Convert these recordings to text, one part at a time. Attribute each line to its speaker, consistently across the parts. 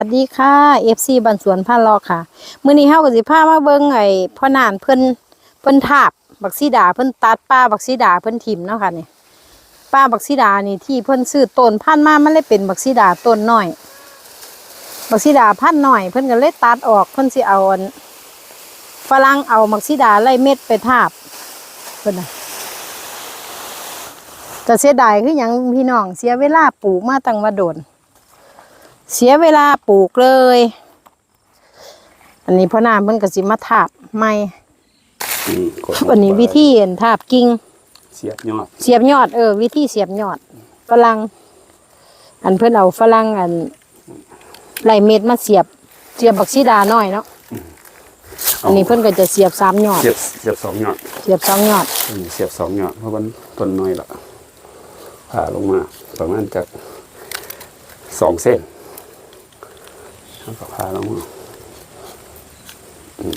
Speaker 1: สวัสดีค่ะ FC บันสวนพาลอกค่ะ มื้อนี้เฮาก็สิพามาเบิ่งไอ้พ่อนานเพิ่นเพิ่นทาบบักซีดาเพิ่นตัดป้าบักซีดาเพิ่นถิ่มเนาะค่ะนี่ป้าบักซีดานี่ที่เพิ่นซื้อต้นพันมามันเลยเป็นบักซีดาต้นน้อย บักซีดาพันธุ์น้อย เพิ่นก็เลยตัดออกเพิ่นสิเอาอันฝรั่งเอาบักซีดาไล่เม็ดไปทาบเพิ่นน่ะจะเสียดายคือหยังพี่น้องเสียเวลาปลูกมาตั้งว่าโดน เสียเวลาปลูกเลย อันนี้พ่อน้ำเพิ่นก็สิมาทาบไม่
Speaker 2: อืมกด
Speaker 1: อันนี้วิธีเห็นทาบกิ่ง
Speaker 2: เสียบยอด
Speaker 1: เสียบยอดเออวิธีเสียบยอดฝรั่งอันเพิ่นเอาฝรั่งอันไหลเม็ดมาเสียบ เสียบบักซีดาน้อยเนาะอันนี้เพิ่นก็จะเสียบสามยอด
Speaker 2: เสียบเสียบสองยอด
Speaker 1: เสียบสองยอด
Speaker 2: อืมเสียบสองยอดเพราะมันต้นน้อยละผ่าลงมาประมาณจากสองเส้นแล้วก็ ผ่าลงมาอืม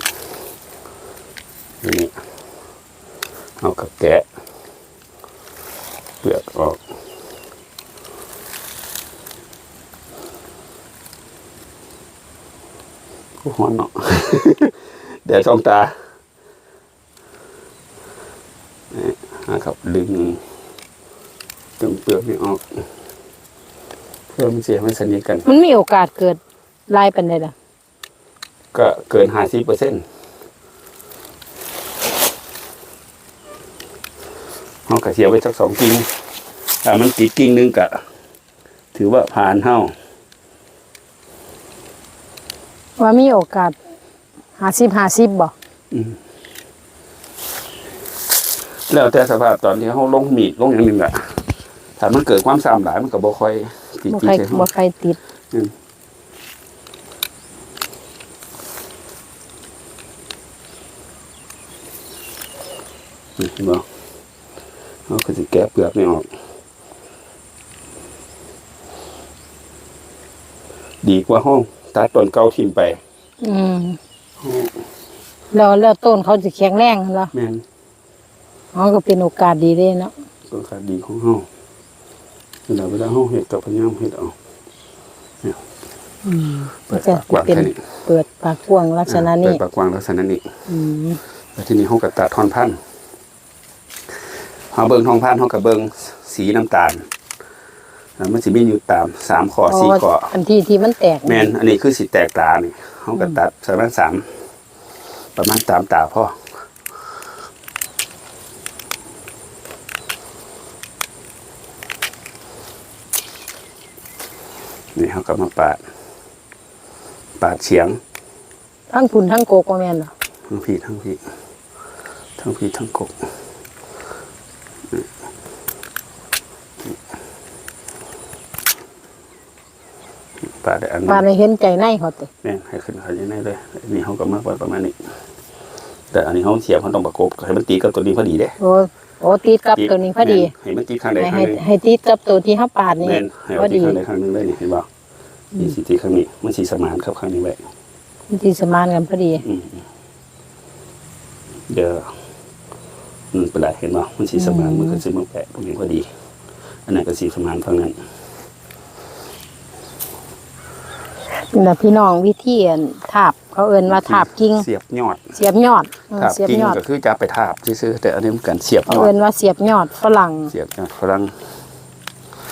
Speaker 2: นี่เอากับแกะเปลือกออกกูหอนเนาะแดดช่องตานะครับดึงดึงเปลือกนี่ออก เพื่อมันเสียไม่สนิทกัน
Speaker 1: มันมีโอกาสเกิด ลายเป็นไดล่ะ
Speaker 2: ก็เกินห้าสิบเปอร์เซ็นต์เอากระเสียไว้สักสองกิ่งถ้ามันติดกิ่งหนึงกะถือว่าผ่านเฮ้า
Speaker 1: ว่ามีโอกาสห้าสิบห้าสิบบ่
Speaker 2: แล้วแต่สภาพตอนที่เขาลงมีดลงอย่างหนึ่งอะถ้ามันเกิดความสามหลายมันก็บ่ค่อยติด
Speaker 1: บ่
Speaker 2: ติด
Speaker 1: ใคร
Speaker 2: ใช่ไหม
Speaker 1: บ่ใครติด
Speaker 2: นี่เห็นบ่เขาก็จะแกะเปลือกนี่ออก ดีกว่าห้องตัดต้นเก่าทิ้งไป
Speaker 1: อืมแล้วแล้วต้นเขาจะแข็งแรงเหรอ
Speaker 2: แม่น
Speaker 1: อ๋อก็เป็นโอกาสดีเลยเนาะ
Speaker 2: ต้นขาดีของห้องเวลาเวลาห้องเห็ดกับพยายามเห็ดเอาเปิด
Speaker 1: จะ
Speaker 2: ปากกว้าง
Speaker 1: เป็น
Speaker 2: แค่นี้
Speaker 1: เปิดปากกว้างลักษณะ
Speaker 2: เปิ
Speaker 1: นี้
Speaker 2: ดปากกว้างลักษณะนี้
Speaker 1: อืม
Speaker 2: แล้วทีนี้ห้องกับตัดทอนพันธุ์ เขาเบิ่งทองพันธุ์เขากับเบิ่งสีน้ำตาลแล้วมันสิมีอยู่ตามสามขอสี่ขอ
Speaker 1: อันที่ที่มันแตก
Speaker 2: แมนอันนี้คือสิแตกตานี่เขาก็ตัดประมาณสามประมาณสามตาพ่อนี่เขาก็มาปาด ปาดเฉียง
Speaker 1: ทั้งพุ่นทั้งโกกว่าแม่นเหรอ
Speaker 2: ทั้งพี่ทั้งพี่ทั้งพี่ทั้งกบ ปาดได้อัน
Speaker 1: ปานให้เห็นใจในเขาติ
Speaker 2: แม่นให้ขึ้นเขาอย่างนี้เลยอันนี้เขาก็มากกว่าประมาณนี้ แต่อันนี้เขาเสียบเขาต้องประกบให้มันตีกับตัวนี้พอดีเด้
Speaker 1: โอ้โอ้ติดกับตัวนี้พอดี
Speaker 2: แม่นให้มันตีข้างใด
Speaker 1: ให้
Speaker 2: ข้าง
Speaker 1: ให้
Speaker 2: หนึ่ง
Speaker 1: ให้ติดกับตัวที่เฮาปาดนี่
Speaker 2: แม่นให้
Speaker 1: พ
Speaker 2: เอา
Speaker 1: อ
Speaker 2: ตี
Speaker 1: ดี
Speaker 2: ข้างใดข้างหนึ่งเลยนี่เห็นบ่นี่สีตีข้างนี้มันสีสมานครับข้างนี้ไว้
Speaker 1: มันที่สมานกันพอดี
Speaker 2: อืมเดี๋ยวอืมเป็นไรเห็นบ่มันสีสมานมันก็สีมันแปะตรงนี้พอดี อันนั้นก็สีสมานฝั่งนั้น
Speaker 1: นี่ล่ะพี่น้องวิธีอันทาบเขาเอิ้นว่าทาบกิ่ง
Speaker 2: เสียบยอด
Speaker 1: เสียบยอดเออ
Speaker 2: ทาบ
Speaker 1: เสียบ
Speaker 2: กิ่ง
Speaker 1: ยอด
Speaker 2: ก็คือจะไปทาบซื่อๆแต่อันนี้มันกันเสียบ
Speaker 1: เขา
Speaker 2: ยอ
Speaker 1: เอิ้
Speaker 2: ด
Speaker 1: นว่าเสียบยอดฝรั่ง
Speaker 2: เสียบยอดฝรั่ง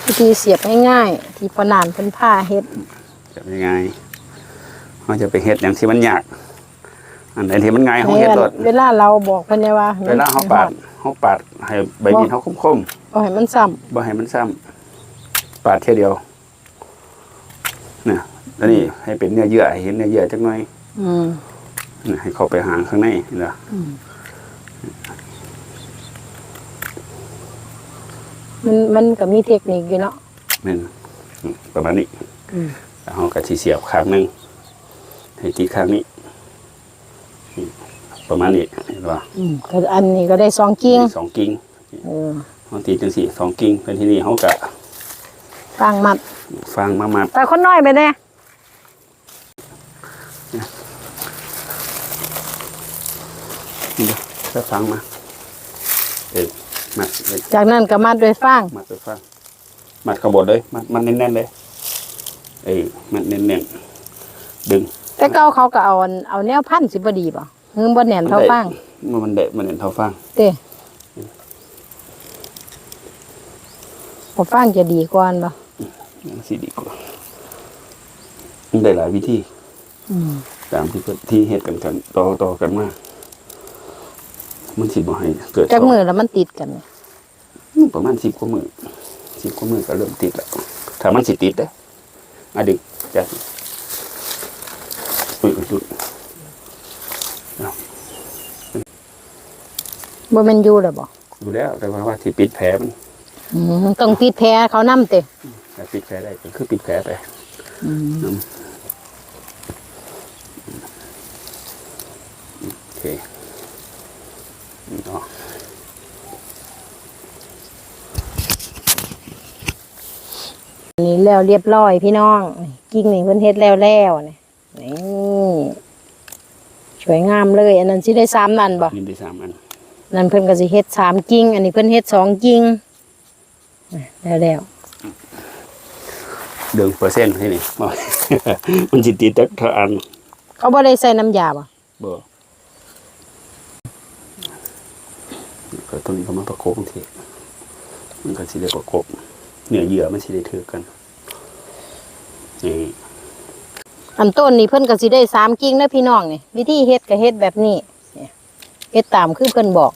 Speaker 1: วิธีเสียบง่ายๆที่พ่อนานเพิ่นพาเฮ็ด
Speaker 2: เสียบยังไงเขาจะไปเฮ็ดอย่างที่มันยากอันไหนที่มันง่ายเขา
Speaker 1: ให้
Speaker 2: เฮ็ด
Speaker 1: อัน
Speaker 2: รถ
Speaker 1: เวลาเราบอกเพิ่นเนี่ยว่า
Speaker 2: เวลาเขาปาดเขาปาดให้ใบมีดเขาคม
Speaker 1: บ่ให้มันซ้ำ
Speaker 2: ๆบ่ให้มันซ้ำปาดแค่เดียวเนี่ย แล้วนี่ให้เป็นเนื้อเยื่อให้เห็นเนื้อเยื่อจักหน่อย
Speaker 1: อืม
Speaker 2: เนี่ยให้เข้าไปหางข้างในนี่ล่ะ
Speaker 1: มันมันก็มีเทคนิคอยู่เนาะ
Speaker 2: แม่นอืมประมาณนี้
Speaker 1: อืม
Speaker 2: แล้วเขาก็สิเสียบข้างหนึงให้ตีข้างนี้อืมประมาณนี้เห็นป่ะ
Speaker 1: อืมก็อันนี้ก็ได้สองกิ่ง
Speaker 2: สองกิ่ง
Speaker 1: เออ
Speaker 2: เขาตีจังสี่สองกิ่งเป็นที่นี่เขาก็
Speaker 1: ฟางมัด
Speaker 2: ฟังมามา
Speaker 1: แต่คนน้อยไปแน่
Speaker 2: นี่เด้อแล้วฟังมาเออมัดเลย
Speaker 1: จากนั้นก็มัดด้วยฟาง
Speaker 2: มัดไปฟังมัดขางบวนเลยมัดมันแน่นๆเลยเอ้ยมัดแน่นๆดึง
Speaker 1: แต่เก่าเขาก็เอาอันเอาแนวพันสิบ่ดีบ่เงินบ่แน่นเท่าฟัง
Speaker 2: มันมันเดะมันเห็นเท่าฟัง
Speaker 1: เด้บ่ฟังจะดีกว่าอันบ่
Speaker 2: สิดีกว่ามันได้หลายวิธี
Speaker 1: อืม
Speaker 2: ตามที่เพิ่นที่เฮ็ดกันกันต่อต่อกันมา มันสิบ่ให้เกิด
Speaker 1: จักมือแล้วมันติดกันเนี่ย
Speaker 2: อืมประมาณ10กว่ามื้อ10กว่ามื้อก็เริ่มติดแล้วถ้ามันสิติดเด้ออะดึงจัดอุ้ยอุ้ยอุ้ย
Speaker 1: บ่แม่นอยู่แล้วบ่
Speaker 2: ดูแล้ว แต่ว่าว่าสิปิดแผลมัน
Speaker 1: อืมต้องปิดแผลเขานำเตะ
Speaker 2: ถ้าปิดแผลได้ก็คือปิดแผลไปน้ำโอเคเนาะ
Speaker 1: อันนี้ แล้วเรียบร้อยพี่น้องนี่กิ่งนี่เพิ่นเฮ็ดแล้วแล้วนี่นี่สวยงามเลย อันนั้นสิได้3นั่นบ่
Speaker 2: ยินดีสามอัน
Speaker 1: นั่นเพิ่นก็สิเฮ็ดสามกิ่งอันนี้เพิ่นเฮ็ดสองกิ่งอะแล้วแล้ว
Speaker 2: เดืองเปอร์เซ็นต์ที่นี่บ่มันจิติดจักเท่าอัน
Speaker 1: เขาบ่ได้ใส่น้ำยาบ่
Speaker 2: บ่ก็ตัวนี้ก็มาประกบทีมันก็สิได้ประกบเนื้อเยื่อมันสิได้ถือกัน นี่
Speaker 1: อันต้นนี่เพิ่นก็สิได้สามกิ่งนะพี่น้องนี่วิธีเฮ็ดก็เฮ็ดแบบนี้เนี่ยเฮ็ดตามคือเพิ่นบอก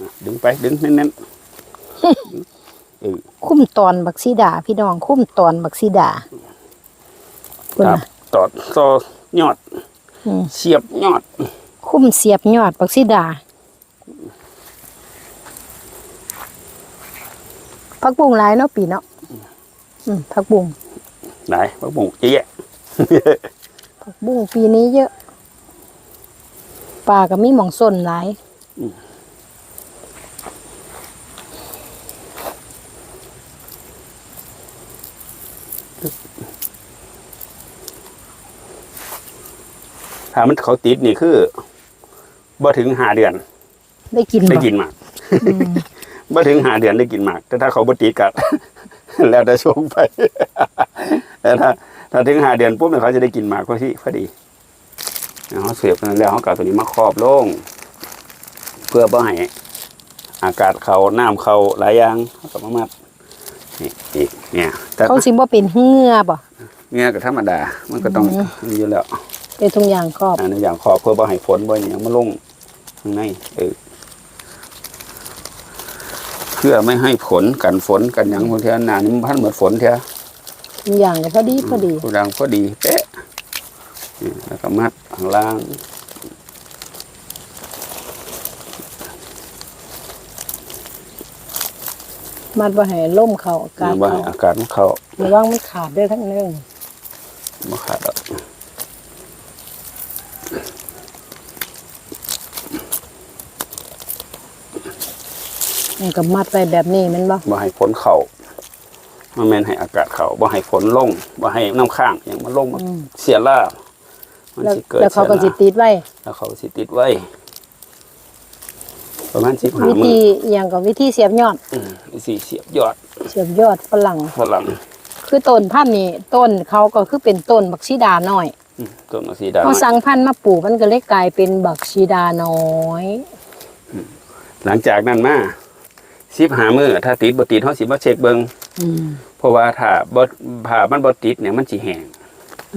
Speaker 2: อะดึงไปดึงแน่นๆเออ
Speaker 1: คุ้มตอนบักซีดา พี่น้องคุ้มตอนบักซีดาคุณ
Speaker 2: ครับ
Speaker 1: น่ะ
Speaker 2: ตอดซอยอด
Speaker 1: อืม
Speaker 2: เสียบยอด
Speaker 1: คุ้มเสียบยอดบักซีดา ผักบุ้งหลายเนาะปีเนาะอืมผักบุ้ง
Speaker 2: ไหนพระบุ้งเยอะแยะ
Speaker 1: ผักบุ้งปีนี้เยอะปลาก็มีหมองส้นหลาย
Speaker 2: ถ้ามันเขาติดนี่คือบ่ถึงหาเดือน
Speaker 1: ได้กิน
Speaker 2: ได้
Speaker 1: บ่
Speaker 2: กินหมาก บ่ถึงหาเดือนได้กินหมาก แต่ถ้าเขาบ่ติดกัดแล้วแต่โชคไปแต่ถ้าถ้าถึงหาเดือนปุ๊บเนี่ยเขาจะได้กินหมากพอดีพอดีแล้วเขาเสียบนั้นแล้วเขาก็เอาตัวนี้มาครอบลงเพื่อบ่ให้อากาศเขาน้ำเขาหลายอย่างเขาก็มามัดนี่อีกเนี่ยแต่
Speaker 1: เขาสิบ่เป็นเหงือบ่
Speaker 2: เนี่ยก็ธรรมดา มันก็ต้องมีอยู่แล้ว
Speaker 1: เป็นทุกอย่างครอบ
Speaker 2: อันนี้อย่างขอบเพื่อบ่ให้ฝนบ่อย่างมาลงข้างในเออเพื่อไม่ให้ฝนกันฝนกันอย่างพวกเทียหนานี่มันพันเหมือนฝนเทีย
Speaker 1: ทุกอย่างก็พอดีพอดี
Speaker 2: ผู้ดังพอดีเป๊ะนี่แล้วก็มัดข้างล่าง
Speaker 1: มัดบ่ให้ล่มเข้าอากาศ
Speaker 2: บ่
Speaker 1: เข้า
Speaker 2: ให้อากาศมันเข้า
Speaker 1: ระวังมันขาดด้วยทั้งนึง
Speaker 2: บ่ขาดดอก
Speaker 1: มันก็มัดไว้แบบนี้แมันบ่
Speaker 2: บ่ให้ฝนเข้ามันแม่นให้อากาศเข้าบ่ให้ฝนลงบ่ให้น้ำค้างอย่างมันลงมาเสียล่ามัน
Speaker 1: แล้ว
Speaker 2: สิเกิด
Speaker 1: แล้วเขาก็
Speaker 2: สี
Speaker 1: สิ
Speaker 2: ยหน้
Speaker 1: ติดไว้
Speaker 2: แล้วเขาสิติดไว้ ประมาณสิบห้า
Speaker 1: วิ
Speaker 2: มื
Speaker 1: ธี
Speaker 2: อ
Speaker 1: อหย่างกับวิธีเสียบยอด
Speaker 2: อืมสี่เสียบยอด
Speaker 1: เสียบยอดฝรั่ง
Speaker 2: ฝรั่ง
Speaker 1: คือต้นพันธุ์นี่ต้นเขาก็คือเป็นต้นบักชีดาน้อย
Speaker 2: อืมต้นมะสีดา
Speaker 1: เขาสั่งพันธุ์มาปลูกมันก็เลยกลายเป็นบักชีดาน้อย
Speaker 2: หลังจากนั้นมา สิบหามือถ้าติดบ่ติดเขาสิมาเช็คเบิง
Speaker 1: อืม
Speaker 2: เพราะว่าถ้าบ่ถ้ามันบ่ติดเนี่ยมันสิแห้ง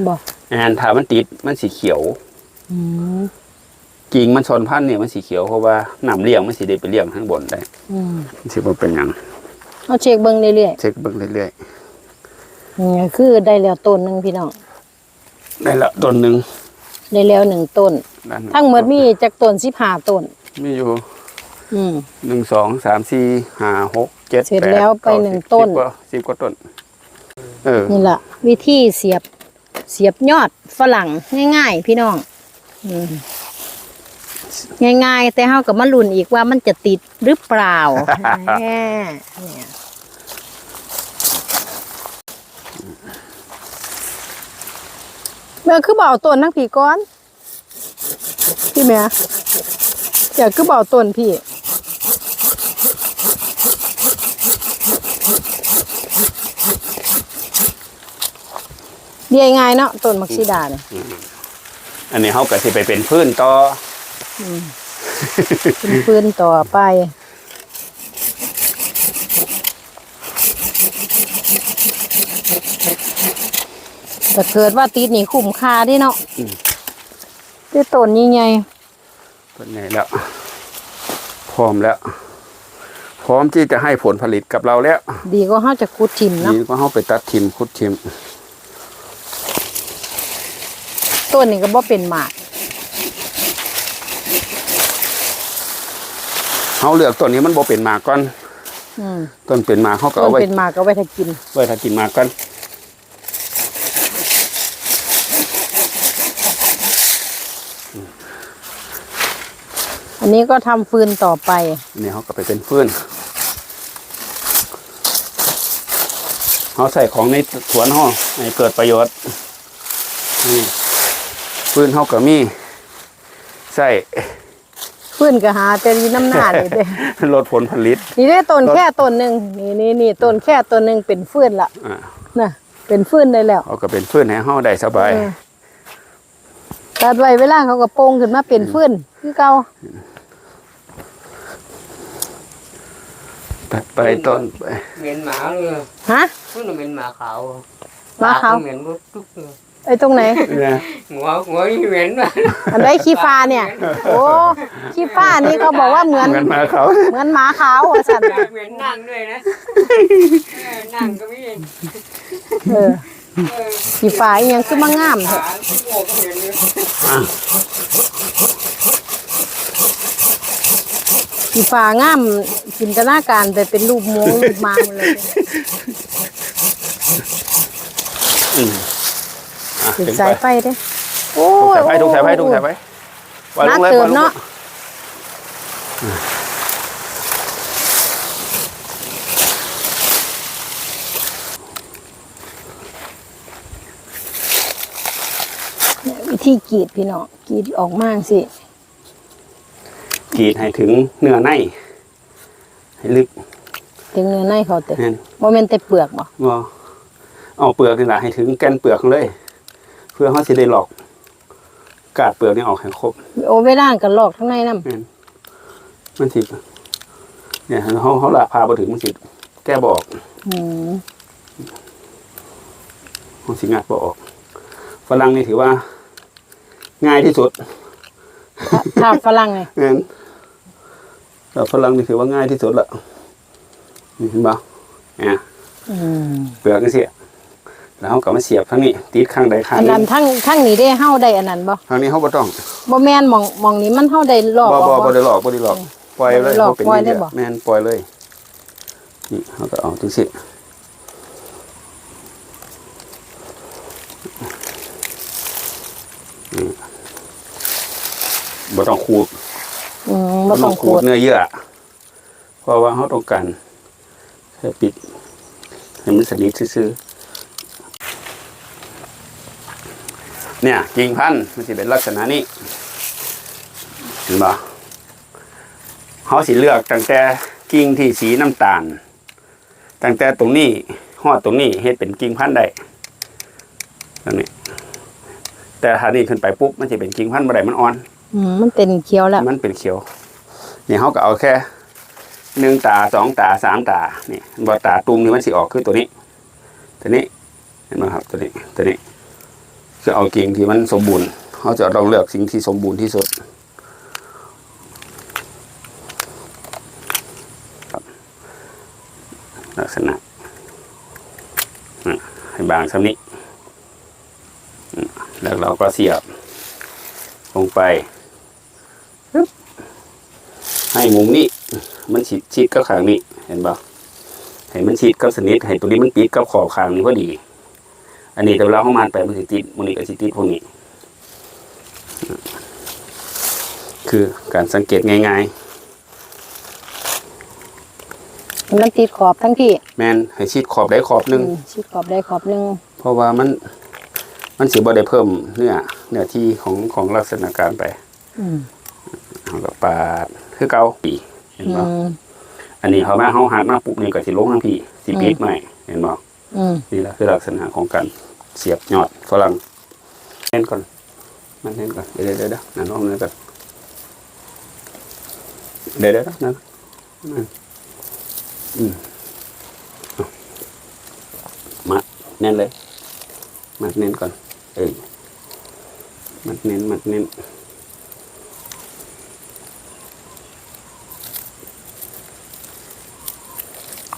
Speaker 1: บอก
Speaker 2: อันถ้ามันติดมันสิเขียว
Speaker 1: อืม
Speaker 2: กิ่งมันชนพันธุ์เนี่ยมันสิเขียวเพราะว่าน้ำเลี้ยงมันสิได้ไปเลี้ยงข้างบนได้
Speaker 1: อืม
Speaker 2: มันสิบ่เป็นหยัง
Speaker 1: เอาเช็คเบิ่งเรื่อย
Speaker 2: เช็คเบิ่งเรื่อย
Speaker 1: ๆอืมคือได้แล้วต้นหนึงพี่น้อง
Speaker 2: ๆได้ละต้นหนึง
Speaker 1: ได้แล้วหนึ่งต้น
Speaker 2: ด้าน
Speaker 1: ทั้งหมดมีจากต้น15ต้น
Speaker 2: มีอยู่
Speaker 1: อืม
Speaker 2: หนึ่งสองสามสี่ห้าหกเจ็ด
Speaker 1: เสร็จ
Speaker 2: ปด
Speaker 1: แล้วไป
Speaker 2: เก้า
Speaker 1: หนึ่ง
Speaker 2: สิบ
Speaker 1: ต้น
Speaker 2: สิบกว่าสิบกว่าต้น เออ
Speaker 1: นี่แหละวิธีเสียบเสียบยอดฝรั่งง่าย ๆ พี่น้องอืมง่าย ๆ แต่เฮากับมาลุ้นอีกว่ามันจะติดหรือเปล่า แหม่เนี่ยเมื่อคือเบเอาต้นนักผีก้อนพี่แม่อยากคือเบเอาต้นพี่ เรียง่ายเนาะต้นมักซิดาเนี่ย
Speaker 2: อันนี้เขาก็สิไปเป็นพื้นต่อ
Speaker 1: เป็นฟืนต่อไปแต่เกิดว่าติดนี่คุ้มค่าเดิเนาะได้ต้นใหญ่
Speaker 2: เป็นไงแล้ว พร้อมแล้ว พร้อมที่จะให้ผลผลิตกับเราแล้ว
Speaker 1: ๆดีก็เฮาจะขุดทิ่มเนาะ
Speaker 2: นี่ก็เขาไปตัดทิมคุดทิม
Speaker 1: ต้นนี่ก็บ่เป็นหมาก
Speaker 2: เขาเลือกต้นนี้มันบ่เป็นหมากก่อน
Speaker 1: อืม
Speaker 2: ต้นเป็นหมากเขาก็
Speaker 1: ต้น
Speaker 2: เอาไว้
Speaker 1: เป็นหมากก็ไว้ถ้ากิน
Speaker 2: ไว้ถ้ากินหมากก่อน
Speaker 1: อันนี้ก็ทำฟืนต่อไป
Speaker 2: อันนี่เขาก็ไปเป็นฟืนเขาใส่ของในสวนเขาให้เกิดประโยชน์นี่ ฟืนเขาก็มีใส่
Speaker 1: ฟืนก็หาแต่อยีน้ำหน้านี่เด้
Speaker 2: ลดผลผลิต
Speaker 1: นี่ได้ต้นแค่ต้นหนึ่งนี่นี่นี่ต้นแค่ต้นหนึ่งเป็นฟืนละ
Speaker 2: อ่า
Speaker 1: น่ะ เป็นฟืนได้แล้ว
Speaker 2: เขาก็เป็นฟืนให้เขาได้สบาย
Speaker 1: เออตัดไว้เวลาเขาก็โป่งขึ้นมาเป็นฟืนคือเก่า
Speaker 2: ตัดไปต้นไป
Speaker 3: เหม็นหมาเลย
Speaker 1: ฮะ
Speaker 3: เพิ่งเหม็นหมาขาว
Speaker 1: หมาขาว
Speaker 3: เหม็นปุ๊บทุกเลย
Speaker 1: ไอ้ตรงไหน
Speaker 2: เนี่ย
Speaker 3: หัวหัวนี่เหม็นมาก
Speaker 1: อันได้ขี้ฟ้าเนี่ย โอ้ขี้ฟ้านี่เขาบอกว่าเหมือน
Speaker 2: เงินมาเขา
Speaker 1: เหมือนหมาขาวอะสัน
Speaker 3: เหม็นนั่งด้วยนะเออนั่งก็ไม่เห็น
Speaker 1: เออ
Speaker 3: เออ
Speaker 1: ขี้ฟ้าอีหยังคือมางามเถ
Speaker 3: ขา
Speaker 1: อะ
Speaker 3: โง่ก็เหม็นเลย
Speaker 1: ขี้ฟ้างามจินตนาการแต่เป็นรูปหมูรูปหมาหมดเลย
Speaker 2: อืม อะ
Speaker 1: ถึง
Speaker 2: ถึง
Speaker 1: สา
Speaker 2: ไป
Speaker 1: ยไฟเด้โอ้
Speaker 2: ถูก
Speaker 1: ย
Speaker 2: สายไฟถูกสายไฟถูกสายไฟวางลงเลย
Speaker 1: น่าเติ
Speaker 2: วางลง
Speaker 1: มเนาะเนี่ยวิธีกรีดพี่น้องกรีดออกมากสิ
Speaker 2: กรีดให้ถึงเนื้อในให้ลึก
Speaker 1: ถึงเนื้อในเขาเตะ
Speaker 2: นั่น
Speaker 1: โมเมนต์แต่เปลือกบ่
Speaker 2: ว่าเอาเปลือกนี่แหละให้ถึงแกนเปลือกเลย เพื่อเขาสิได้หลอกกาดเปลือกนี่ออกให้ครบ
Speaker 1: โอเวล่างกันลอกทั้งในน้
Speaker 2: นั่นมันสิเนี่ยเขาเขาละพาไปถึงมันสิแก้บออกำ
Speaker 1: อืม
Speaker 2: มันสิงัดบออกฝรั่งนี่ถือว่า ง่ายที่สุด
Speaker 1: ถ้าถ้าฝรั่งไง
Speaker 2: งั้นแต่ฝรั่งนี่ถือว่าง่ายที่สุดละนี่เห็นปะเนี่ย
Speaker 1: อืม
Speaker 2: เปลือกนี่เสีย แล้วเขาก็มาเสียบทั้งนี้ติดข้างใดข้าง
Speaker 1: อัน
Speaker 2: หนึ
Speaker 1: นั้น
Speaker 2: ง
Speaker 1: ทั้งทั้งนี้ได้เฮาได้อันนั้นบ่
Speaker 2: ทางนี้เขาบ่ต้อง
Speaker 1: บ่แม่นหมองหมองนี้มันเฮาได้ลอก
Speaker 2: บ่
Speaker 1: อ
Speaker 2: บ่
Speaker 1: อก
Speaker 2: บ่
Speaker 1: บ่
Speaker 2: ได้หลอกบ่ได้หลอกปล่อยเลย
Speaker 1: บ่ได้หลอก
Speaker 2: บ่เป็น
Speaker 1: ปล่อยได้
Speaker 2: เย
Speaker 1: บ่
Speaker 2: แม่นปล่อยเลยนี่เขาก็เอาจังสิอืมบ่ต้องขูด
Speaker 1: อืมบ่ต้องขูด
Speaker 2: เนื้อเยื่อเพราะว่าเขาต้องการแค่ปิดให้มันสนิทซื่อๆ เนี่ยกิ่งพันธุ์มันจะเป็นลักษณะนี้เห็นปะเขาสิเลือกตั้งแต่กิ่งที่สีน้ำตาล ตั้งแต่ตรงนี้หอดตรงนี้เฮ็ดเป็นกิ่งพันธุ์ได้ตรงนี้ แต่ถ้านี่ขึ้นไปปุ๊บมันจะเป็นกิ่งพันธุ์บ่ได้มันอ่อน
Speaker 1: อืมมันเป็นเขียวแล้ว
Speaker 2: มันเป็นเขียวนี่เขาก็เอาแค่หนึ่งตาสองตาสามตานี่บอตาตุงนี่มันสิออกคือตัวนี้ ตัวนี้เห็นไหมครับตัวนี้ตัวนี้ คือเอากิ่งที่มันสมบูรณ์เขาจะต้องเลือกสิ่งที่สมบูรณ์ที่สุดลักษณะให้บางสักนิดแล้วเราก็เสียบ ลงไป ให้มุมนี้ มันฉีดชิดกับขางนี้ เห็นปะให้มันฉีดกับสนิท ให้ตัวนี้มันติดกับขอบขางนี้พอดี อันนี้แต่เวลาเข้ามาไปมันสิติดมันนี้ก็สิติดพวกนี้ คือการสังเกตง่าย
Speaker 1: มันติดขอบทั้งที่
Speaker 2: ๆแมนให้ฉีดขอบได้ขอบหนึ่ง
Speaker 1: อืมชิดขอบได้ขอบหนึง
Speaker 2: เพราะว่ามัน มันสิบ่ได้เพิ่มเนื้อเนื้อที่ของของลักษณะการไป
Speaker 1: อืม
Speaker 2: เอาก็ปาดคือเก่าปีเห็น
Speaker 1: อื
Speaker 2: ปะ
Speaker 1: ม
Speaker 2: อันนี้เขามาเขาหักมาปุ๊บนี่ก็สิลงทั้งพี่สิปิดใหม่เห็นปะ
Speaker 1: อืม
Speaker 2: นี่แหละคือลักษณะของการเสียบยอดฝรั่งเน้นก่อน มันเน้นก่อน เดี๋ยวเดี๋ยวเดี๋ยวนั่นน้องเนั่นก่อนเดี๋ยวเดี๋ยวนั่นนั่นอืมเอามาเน้นเลย มัดเน้นก่อน เออมัดเน้น มัดเน้น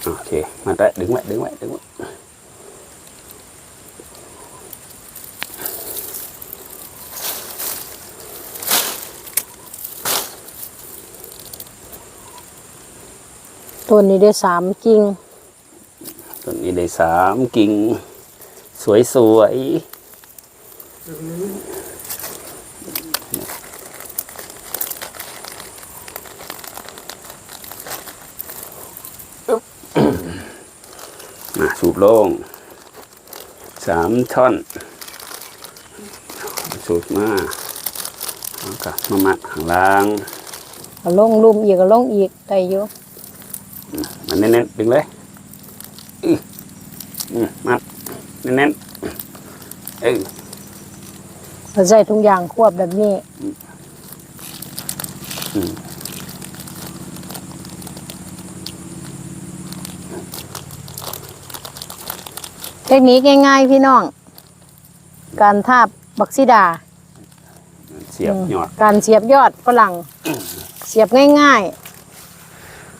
Speaker 2: โอเคมาได้ ดึงไว้ ดึงไว้ ดึงไว้
Speaker 1: ต้นนี้ได้สามกิ่ง
Speaker 2: ต้นนี้ได้สามกิ่ง สวยสวยอึ๊บมาสูบโล่งสามท่อน สูบมาแล้วก็มามัดข้างล่าง
Speaker 1: ก็ลงลุ่มอีกก็ลงอีกได้อยู่
Speaker 2: มันเน้นๆดึงเลยอื้ออืมมัดเน้นๆเออ
Speaker 1: เราใส่ทุกอย่างควบแบบนี้
Speaker 2: อืม
Speaker 1: เทคนิคง่าย ๆ พี่น้อง การทาบบักซิดา
Speaker 2: เสียบยอด
Speaker 1: การเสียบยอดฝรั่ง เสียบง่าย ๆ